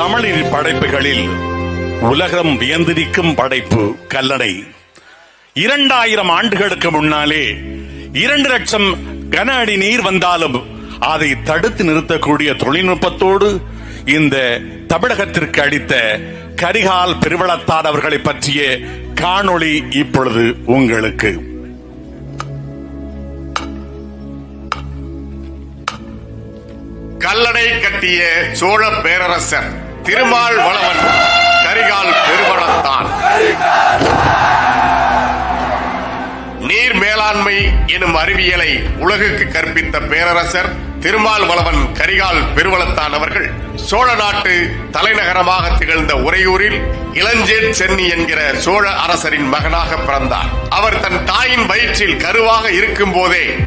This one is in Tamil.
தமிழின் படைப்புகளில் உலகம் வியந்திருக்கும் படைப்பு கல்லணை இரண்டாயிரம் ஆண்டுகளுக்கு முன்னாலே இரண்டு லட்சம் கன அடி நீர் வந்தாலும் அதை தடுத்து நிறுத்தக்கூடிய தொழில்நுட்பத்தோடு இந்த தமிழகத்திற்கு அளித்த கரிகால் பெருவளத்தார் அவர்களை பற்றிய காணொளி இப்பொழுது உங்களுக்கு. கல்லணை கட்டிய சோழ பேரரசர் திருமால் வளவன் கரிகால் பெருமளத்தான் நீர் மேலாண்மை எனும் அறிவியலை உலகுக்கு கற்பித்த பேரரசர் திருமால் வளவன் கரிகால் பெருவளத்தான் அவர்கள் சோழ நாட்டு தலைநகரமாக திகழ்ந்த உறையூரில் இளஞ்சேட் சென்னி என்கிற சோழ அரசரின் மகனாக பிறந்தார். அவர் தன் தாயின் வயிற்றில் கருவாக இருக்கும் போதே